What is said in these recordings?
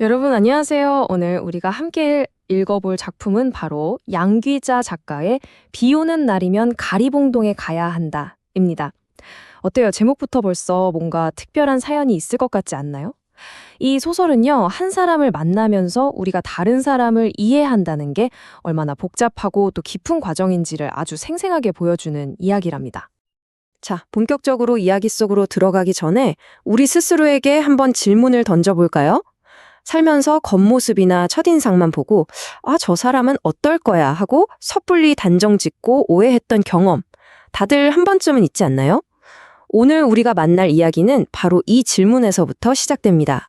여러분 안녕하세요. 오늘 우리가 함께 읽어볼 작품은 바로 양귀자 작가의 비 오는 날이면 가리봉동에 가야 한다 입니다. 어때요? 제목부터 벌써 뭔가 특별한 사연이 있을 것 같지 않나요? 이 소설은요, 한 사람을 만나면서 우리가 다른 사람을 이해한다는 게 얼마나 복잡하고 또 깊은 과정인지를 아주 생생하게 보여주는 이야기랍니다. 자, 본격적으로 이야기 속으로 들어가기 전에 우리 스스로에게 한번 질문을 던져볼까요? 살면서 겉모습이나 첫인상만 보고 아, 저 사람은 어떨 거야 하고 섣불리 단정 짓고 오해했던 경험 다들 한 번쯤은 있지 않나요? 오늘 우리가 만날 이야기는 바로 이 질문에서부터 시작됩니다.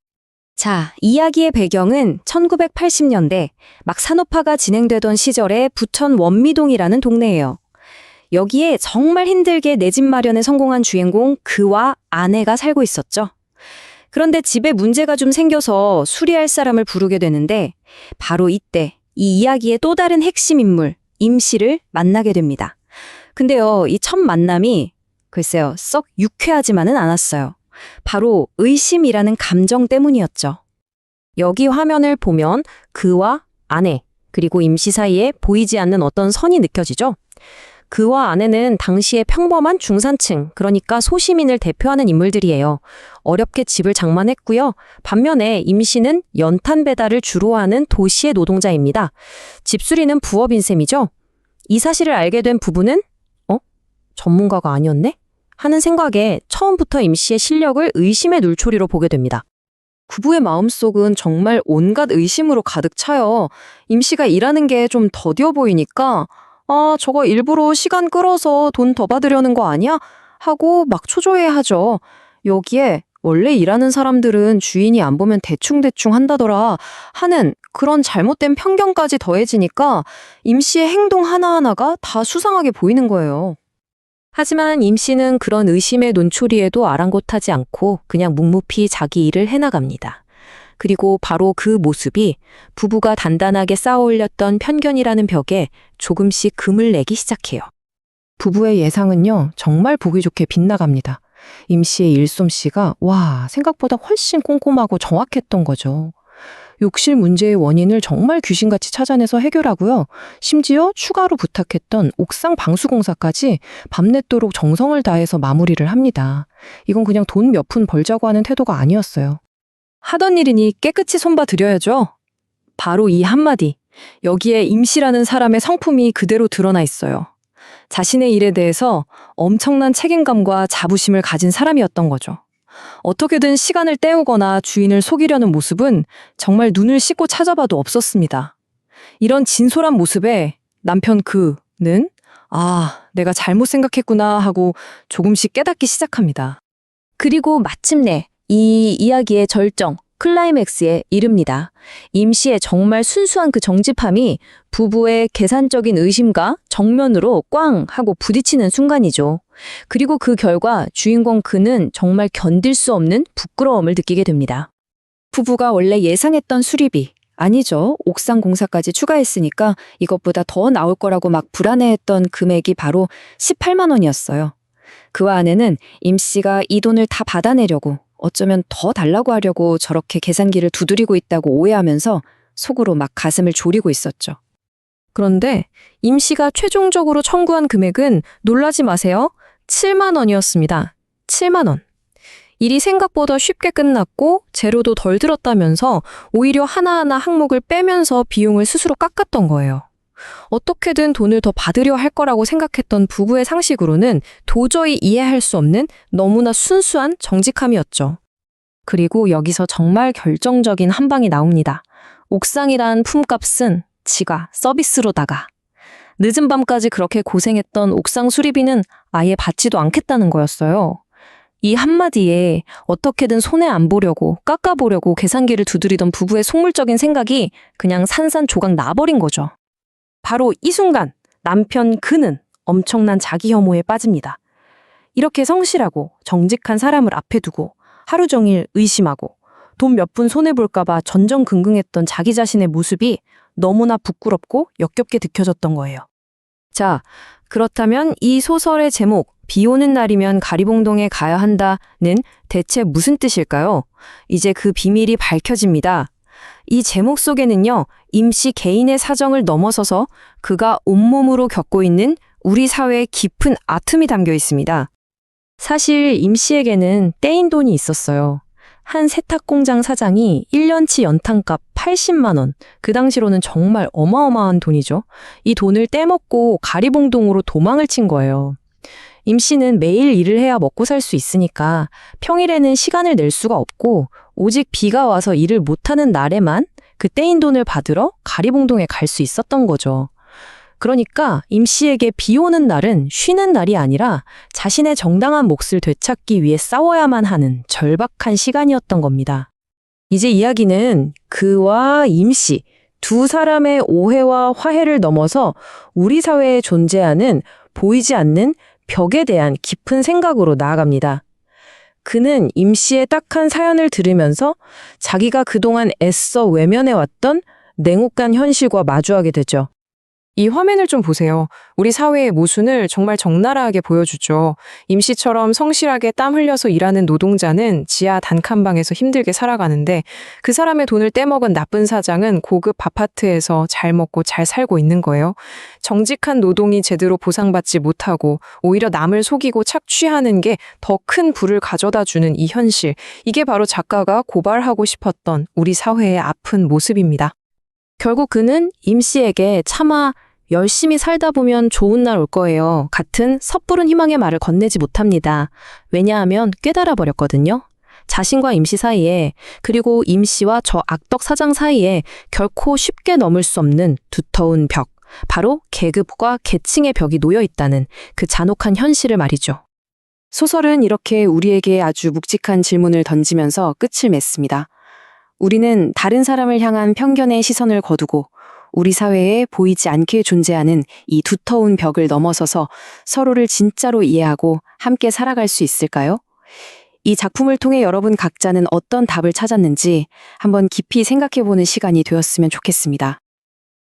자, 이야기의 배경은 1980년대 막 산업화가 진행되던 시절의 부천 원미동이라는 동네예요. 여기에 정말 힘들게 내 집 마련에 성공한 주인공 그와 아내가 살고 있었죠. 그런데 집에 문제가 좀 생겨서 수리할 사람을 부르게 되는데 바로 이때 이 이야기의 또 다른 핵심 인물 임 씨를 만나게 됩니다. 근데요, 이 첫 만남이 글쎄요, 썩 유쾌하지만은 않았어요. 바로 의심이라는 감정 때문이었죠. 여기 화면을 보면 그와 아내, 그리고 임씨 사이에 보이지 않는 어떤 선이 느껴지죠? 그와 아내는 당시의 평범한 중산층, 그러니까 소시민을 대표하는 인물들이에요. 어렵게 집을 장만했고요. 반면에 임 씨는 연탄 배달을 주로 하는 도시의 노동자입니다. 집수리는 부업인 셈이죠. 이 사실을 알게 된 부부는 어? 전문가가 아니었네? 하는 생각에 처음부터 임 씨의 실력을 의심의 눈초리로 보게 됩니다. 부부의 마음속은 정말 온갖 의심으로 가득 차요. 임 씨가 일하는 게 좀 더디어 보이니까 아, 저거 일부러 시간 끌어서 돈 더 받으려는 거 아니야? 하고 막 초조해 하죠. 여기에 원래 일하는 사람들은 주인이 안 보면 대충대충 한다더라 하는 그런 잘못된 편견까지 더해지니까 임 씨의 행동 하나하나가 다 수상하게 보이는 거예요. 하지만 임 씨는 그런 의심의 논초리에도 아랑곳하지 않고 그냥 묵묵히 자기 일을 해나갑니다. 그리고 바로 그 모습이 부부가 단단하게 쌓아 올렸던 편견이라는 벽에 조금씩 금을 내기 시작해요. 부부의 예상은요, 정말 보기 좋게 빗나갑니다. 임 씨의 일솜씨가, 와, 생각보다 훨씬 꼼꼼하고 정확했던 거죠. 욕실 문제의 원인을 정말 귀신같이 찾아내서 해결하고요. 심지어 추가로 부탁했던 옥상 방수공사까지 밤늦도록 정성을 다해서 마무리를 합니다. 이건 그냥 돈 몇 푼 벌자고 하는 태도가 아니었어요. 하던 일이니 깨끗이 손봐 드려야죠. 바로 이 한마디. 여기에 임씨라는 사람의 성품이 그대로 드러나 있어요. 자신의 일에 대해서 엄청난 책임감과 자부심을 가진 사람이었던 거죠. 어떻게든 시간을 때우거나 주인을 속이려는 모습은 정말 눈을 씻고 찾아봐도 없었습니다. 이런 진솔한 모습에 남편 그는 아, 내가 잘못 생각했구나 하고 조금씩 깨닫기 시작합니다. 그리고 마침내 이 이야기의 절정, 클라이맥스에 이릅니다. 임 씨의 정말 순수한 그 정직함이 부부의 계산적인 의심과 정면으로 꽝 하고 부딪히는 순간이죠. 그리고 그 결과 주인공 그는 정말 견딜 수 없는 부끄러움을 느끼게 됩니다. 부부가 원래 예상했던 수리비, 아니죠. 옥상 공사까지 추가했으니까 이것보다 더 나올 거라고 막 불안해했던 금액이 바로 18만 원이었어요. 그와 아내는 임 씨가 이 돈을 다 받아내려고 어쩌면 더 달라고 하려고 저렇게 계산기를 두드리고 있다고 오해하면서 속으로 막 가슴을 졸이고 있었죠. 그런데 임 씨가 최종적으로 청구한 금액은 놀라지 마세요. 7만 원이었습니다. 7만 원. 일이 생각보다 쉽게 끝났고 재료도 덜 들었다면서 오히려 하나하나 항목을 빼면서 비용을 스스로 깎았던 거예요. 어떻게든 돈을 더 받으려 할 거라고 생각했던 부부의 상식으로는 도저히 이해할 수 없는 너무나 순수한 정직함이었죠. 그리고 여기서 정말 결정적인 한 방이 나옵니다. 옥상이란 품값은 지가 서비스로다가 늦은 밤까지 그렇게 고생했던 옥상 수리비는 아예 받지도 않겠다는 거였어요. 이 한마디에 어떻게든 손해 안 보려고 깎아보려고 계산기를 두드리던 부부의 속물적인 생각이 그냥 산산조각 나버린 거죠. 바로 이 순간 남편 그는 엄청난 자기 혐오에 빠집니다. 이렇게 성실하고 정직한 사람을 앞에 두고 하루 종일 의심하고 돈 몇 푼 손해볼까봐 전전긍긍했던 자기 자신의 모습이 너무나 부끄럽고 역겹게 느껴졌던 거예요. 자, 그렇다면 이 소설의 제목, 비 오는 날이면 가리봉동에 가야 한다는 대체 무슨 뜻일까요? 이제 그 비밀이 밝혀집니다. 이 제목 속에는요, 임씨 개인의 사정을 넘어서서 그가 온몸으로 겪고 있는 우리 사회의 깊은 아픔이 담겨 있습니다. 사실 임 씨에게는 떼인 돈이 있었어요. 한 세탁 공장 사장이 1년치 연탄값 80만 원. 그 당시로는 정말 어마어마한 돈이죠. 이 돈을 떼먹고 가리봉동으로 도망을 친 거예요. 임 씨는 매일 일을 해야 먹고 살 수 있으니까 평일에는 시간을 낼 수가 없고 오직 비가 와서 일을 못하는 날에만 그 떼인 돈을 받으러 가리봉동에 갈 수 있었던 거죠. 그러니까 임 씨에게 비 오는 날은 쉬는 날이 아니라 자신의 정당한 몫을 되찾기 위해 싸워야만 하는 절박한 시간이었던 겁니다. 이제 이야기는 그와 임 씨, 두 사람의 오해와 화해를 넘어서 우리 사회에 존재하는 보이지 않는 벽에 대한 깊은 생각으로 나아갑니다. 그는 임 씨의 딱한 사연을 들으면서 자기가 그동안 애써 외면해왔던 냉혹한 현실과 마주하게 되죠. 이 화면을 좀 보세요. 우리 사회의 모순을 정말 적나라하게 보여주죠. 임씨처럼 성실하게 땀 흘려서 일하는 노동자는 지하 단칸방에서 힘들게 살아가는데 그 사람의 돈을 떼먹은 나쁜 사장은 고급 아파트에서 잘 먹고 잘 살고 있는 거예요. 정직한 노동이 제대로 보상받지 못하고 오히려 남을 속이고 착취하는 게 더큰 부를 가져다 주는 이 현실. 이게 바로 작가가 고발하고 싶었던 우리 사회의 아픈 모습입니다. 결국 그는 임 씨에게 차마 열심히 살다 보면 좋은 날 올 거예요. 같은 섣부른 희망의 말을 건네지 못합니다. 왜냐하면 깨달아 버렸거든요. 자신과 임씨 사이에 그리고 임 씨와 저 악덕 사장 사이에 결코 쉽게 넘을 수 없는 두터운 벽, 바로 계급과 계층의 벽이 놓여 있다는 그 잔혹한 현실을 말이죠. 소설은 이렇게 우리에게 아주 묵직한 질문을 던지면서 끝을 맺습니다. 우리는 다른 사람을 향한 편견의 시선을 거두고 우리 사회에 보이지 않게 존재하는 이 두터운 벽을 넘어서서 서로를 진짜로 이해하고 함께 살아갈 수 있을까요? 이 작품을 통해 여러분 각자는 어떤 답을 찾았는지 한번 깊이 생각해 보는 시간이 되었으면 좋겠습니다.